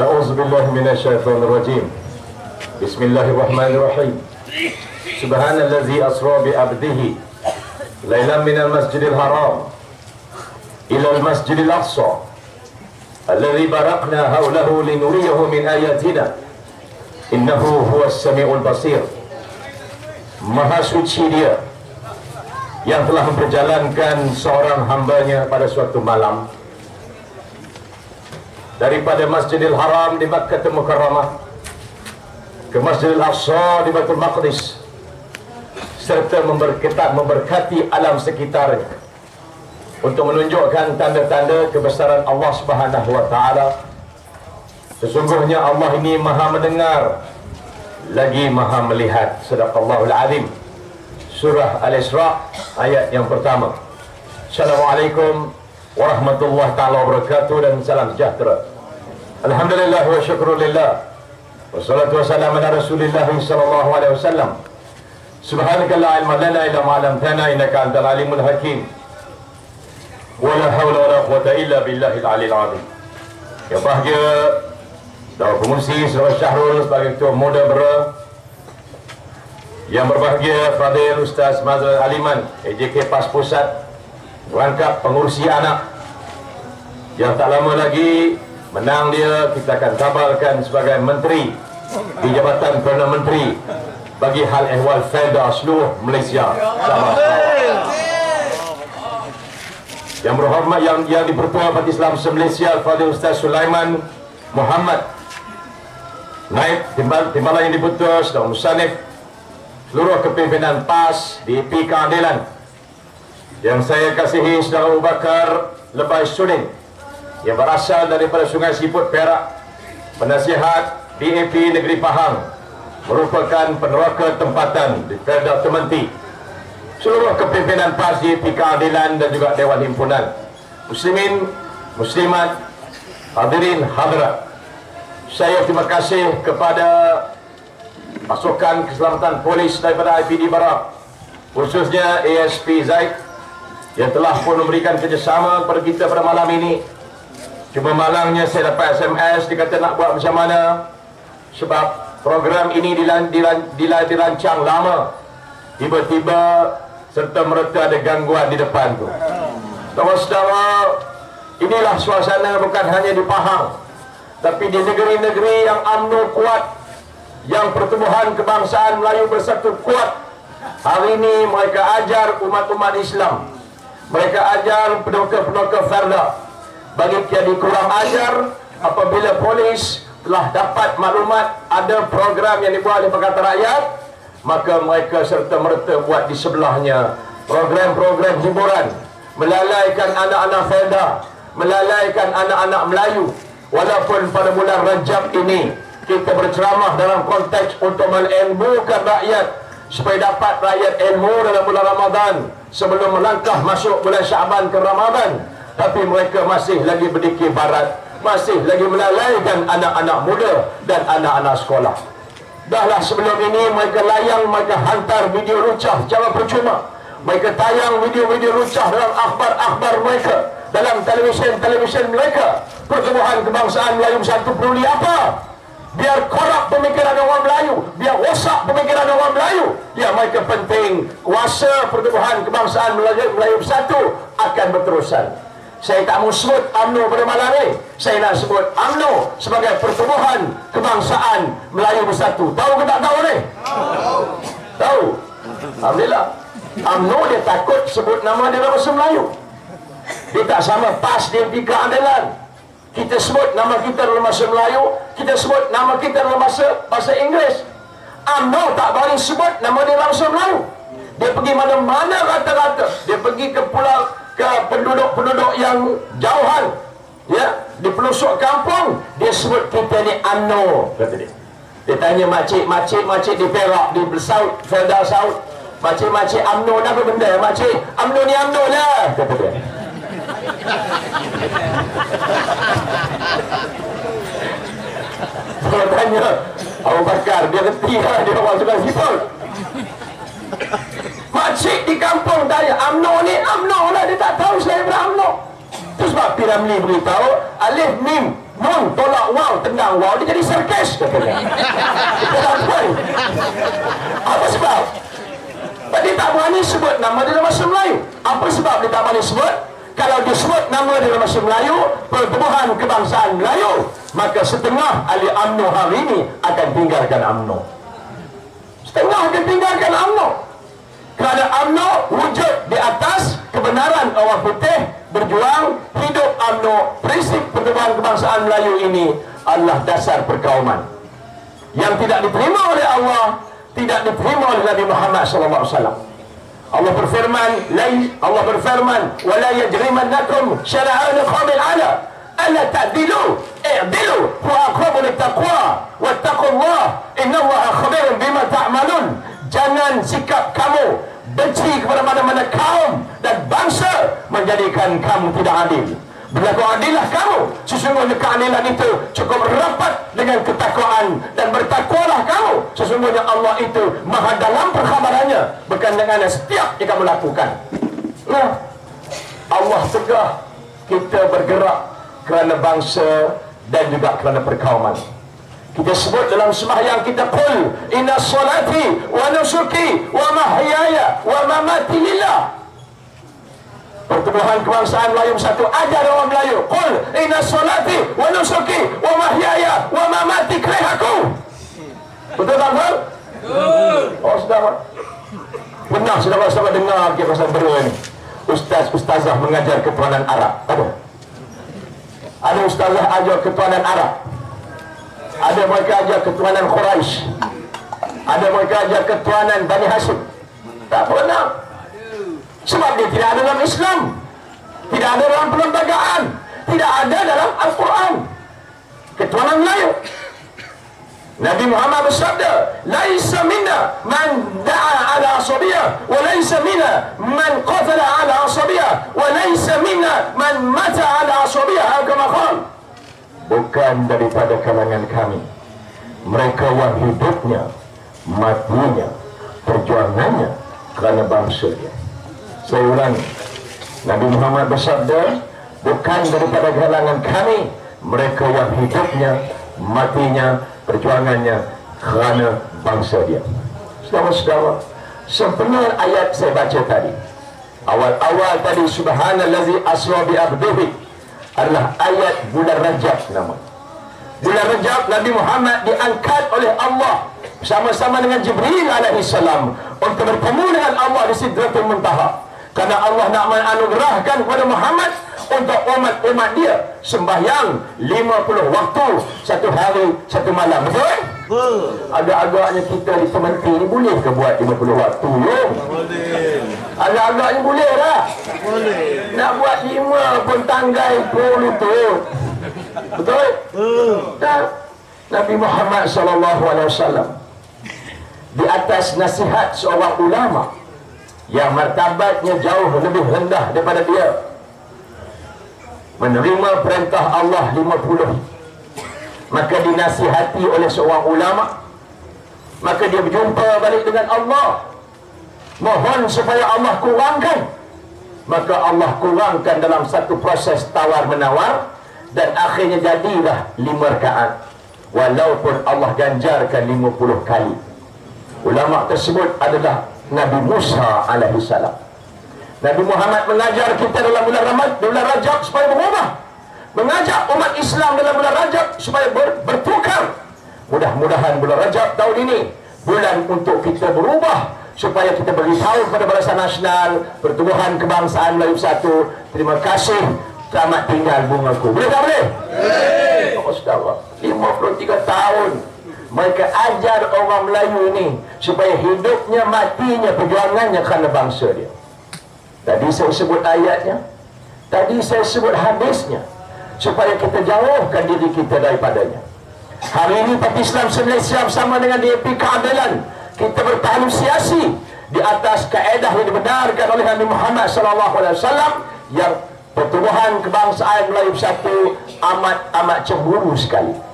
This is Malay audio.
أعوذ بالله من الشيطان الرجيم بسم الله الرحمن الرحيم سبحان الذي أسرى بعبده ليلا من المسجد الحرام إلى المسجد الأقصى الذي باركنا حوله لنريه من آياتنا إنه هو السميع البصير Maha suci dia yang telah memperjalankan seorang hambanya pada suatu malam daripada Masjidil Haram di Makkah Mukarramah ke Masjidil Aqsa di Baitul Maqdis serta memberketat memberkati alam sekitarnya untuk menunjukkan tanda-tanda kebesaran Allah Subhanahu wa taala. Sesungguhnya Allah ini Maha mendengar lagi Maha melihat. Sadaqallahul azim. Surah al-isra ayat yang pertama. Assalamualaikum warahmatullahi taala wabarakatuh dan salam sejahtera Alhamdulillah wa syukrulillah. Wassalatu wassalamu ala rasulillah sallallahu alaihi wasallam. Subhanaka la ilma lana illa ma 'allamtana innaka antal alimul hakim. Wala hawla wala quwwata illa billahil aliyil azim. Yang bahagia Dawa Pengurusi Saudara Syahrul sebagai Ketua Muda Bera. Yang berbahagia Fadil Ustaz Mazal Aliman AJK PAS Pusat Rangkap Pengurusi Anak. Yang tak lama lagi Menang dia Kita akan kabarkan sebagai Menteri Di Jabatan Perdana Menteri Bagi hal ehwal Feda seluruh Malaysia. Selamat. Yang berhormat yang yang dipertua Parti Islam Malaysia Fadil Ustaz Sulaiman Muhammad. Naib timbal, timbalan yang diputus dan Musanif. Seluruh kepimpinan PAS di IP Keadilan. Yang saya kasihi Saudara Abu Bakar Lebay Sunin yang berasal daripada Sungai Siput Perak penasihat DAP Negeri Pahang merupakan peneraka tempatan di Perda Tementi seluruh kepimpinan PAS di IP Keadilan dan juga Dewan Himpunan. Muslimin, Muslimat, hadirin hadirat. Saya terima kasih kepada pasukan keselamatan polis daripada IPD Barak khususnya ASP Zaid yang telah pun memberikan kerjasama kepada kita pada malam ini cuma malangnya saya dapat SMS dikata nak buat macam mana? Sebab program ini dilan, dilan, dilan, dirancang lama. Tiba-tiba serta merta ada gangguan di depan tu. Saudara-saudara inilah suasana bukan hanya di Pahang tapi di negeri-negeri yang UMNO kuat yang pertumbuhan kebangsaan Melayu bersatu kuat. Hari ini mereka ajar umat-umat Islam. Mereka ajar penokar-penokar Farda bagi tiada kurang ajar apabila polis telah dapat maklumat ada program yang dibuat oleh Pakatan Rakyat maka mereka serta merta buat di sebelahnya program-program hiburan. Melalaikan anak-anak Farda melalaikan anak-anak Melayu. Walaupun pada bulan Rajab ini kita berceramah dalam konteks untuk mengilmukan rakyat supaya dapat rakyat ilmu dalam bulan Ramadan sebelum melangkah masuk bulan Syaban ke Ramadan tapi mereka masih lagi berdikir barat masih lagi melalaikan anak-anak muda dan anak-anak sekolah. Dahlah sebelum ini mereka layang mereka hantar video lucah secara percuma. Mereka tayang video-video lucah dalam akhbar-akhbar mereka dalam televisyen-televisyen mereka. Pertumbuhan kebangsaan Melayu satu peduli apa biar korak pemikiran orang Melayu biar rosak pemikiran orang Melayu. Ya mereka penting kuasa pertumbuhan kebangsaan Melayu, Melayu bersatu akan berterusan saya tak mau sebut UMNO pada malam ini saya nak sebut UMNO sebagai pertumbuhan kebangsaan Melayu bersatu. Tahu ke tak tahu ni? tahu. Alhamdulillah. UMNO dia takut sebut nama dia bahasa Melayu. Dia tak sama pas dia pergi ke andalan. Kita sebut nama kita dalam bahasa Melayu kita sebut nama kita dalam bahasa bahasa Inggeris. UMNO tak boleh sebut nama dia bahasa Melayu. Dia pergi mana-mana rata-rata. Dia pergi ke pulau ke penduduk-penduduk yang jauhan ya di pelosok kampung dia sebut kita ni UMNO kata dia. Dia tanya makcik makcik makcik di Perak di Saud Felda Saud makcik makcik UMNO ni apa benda? Makcik UMNO ni UMNO lah kata dia. Kalau tanya Abu Bakar dia reti lah dia orang sudah sipol Makcik di kampung tanya UMNO ni dia tak tahu selain UMNO Itu sebab Piramli beritahu Alif Mim Mun tolak wow, tendang wow, dia jadi serkes katanya. Kita tak tahu. Apa sebab? Tadi tak berani sebut nama dia dalam bahasa Melayu. Apa sebab dia tak berani sebut? Kalau disebut nama dia dalam bahasa Melayu, pertubuhan kebangsaan Melayu, maka setengah ahli UMNO hari ini akan tinggalkan UMNO. Setengah akan tinggalkan UMNO. Kerana UMNO wujud di atas kebenaran orang putih berjuang hidup UMNO prinsip pertubuhan kebangsaan Melayu ini adalah dasar perkauman. Yang tidak diterima oleh Allah tidak diterima oleh Nabi Muhammad sallallahu alaihi wasallam. Allah berfirman lai Allah berfirman wala yajrimannakum syara'an qawmin ala alla ta'dilu i'dilu huwa aqrabu littaqwa wattaqullah innallaha khabirun bima ta'malun jangan sikap kamu benci kepada mana-mana kaum dan bangsa menjadikan kamu tidak adil. Berlaku adillah kamu Sesungguhnya keadilan itu cukup rapat dengan ketakwaan Dan bertakwalah kamu. Sesungguhnya Allah itu maha dalam perkhabarannya Bukan dengan setiap yang kamu lakukan. Nah, Allah tegah kita bergerak kerana bangsa dan juga kerana perkauman kita sebut dalam sembahyang kita qul inna salati wa nusuki wa mahyaya wa mamati lillah. Pertubuhan kebangsaan Melayu satu ajar orang Melayu qul inna salati wa nusuki wa mahyaya wa mamati krehaku betul tak betul? oh saudara pernah saudara-saudara dengar dia pasal berdua ni. Ustaz ustazah mengajar ketuhanan Arab. Ada? Ada ustazah ajar ketuhanan Arab ada mereka ajar ketuhanan Quraisy ada mereka ajar ketuhanan Bani Hashim. Tak pernah. Sebab dia tidak ada dalam Islam. Tidak ada dalam perlembagaan. Tidak ada dalam Al-Quran. Ketuanan Melayu. Nabi Muhammad bersabda laisa minna man da'a ala asabiyah wa laisa minna man qatala ala asabiyah wa laisa minna man mata ala asabiyah kama qala bukan daripada kalangan kami. Mereka yang hidupnya matinya perjuangannya kerana bangsa dia. Saya ulangi Nabi Muhammad bersabda bukan daripada kalangan kami mereka yang hidupnya matinya perjuangannya kerana bangsa dia. Saudara-saudara sebenar ayat saya baca tadi. Awal-awal tadi subhanallazi asra bi abdihi adalah ayat bulan Rajab nama bulan Rajab Nabi Muhammad diangkat oleh Allah bersama-sama dengan Jibril alaihi salam untuk bertemu dengan Allah di Sidratul Muntaha. Kerana Allah nak menganugerahkan kepada Muhammad untuk umat-umat dia sembahyang 50 waktu satu hari satu malam. Betul? Betul agak-agaknya kita di sementri ni boleh ke buat 50 waktu ya? boleh. Agak-agaknya boleh lah. Boleh. Nak buat 5 pun tanggai pun lutut. Betul? betul dan Nabi Muhammad SAW di atas nasihat seorang ulama yang martabatnya jauh lebih rendah daripada dia menerima perintah Allah 50 maka dinasihati oleh seorang ulama. Maka dia berjumpa balik dengan Allah. Mohon supaya Allah kurangkan. Maka Allah kurangkan dalam satu proses tawar menawar dan akhirnya jadilah lima rakaat. Walaupun Allah ganjarkan 50 kali. Ulama tersebut adalah Nabi Musa alaihi salam. Nabi Muhammad mengajar kita dalam bulan Ramadan, bulan Rajab supaya berubah. Mengajak umat Islam dalam bulan Rajab supaya ber, bertukar. Mudah-mudahan bulan Rajab tahun ini bulan untuk kita berubah supaya kita beritahu kepada Barisan Nasional Pertubuhan Kebangsaan Melayu Satu. Terima kasih. Selamat tinggal bungaku. Boleh tak boleh? Boleh! Oh, saudara, 53 tahun mereka ajar orang Melayu ini supaya hidupnya matinya perjuangannya kerana bangsa dia. Tadi saya sebut ayatnya. Tadi saya sebut hadisnya supaya kita jauhkan diri kita daripadanya. Hari ini Parti Islam Malaysia bersama dengan DAP Keadilan. Kita bertahan siasi di atas kaedah yang dibenarkan oleh Nabi Muhammad SAW yang pertubuhan kebangsaan Melayu satu amat amat cemburu sekali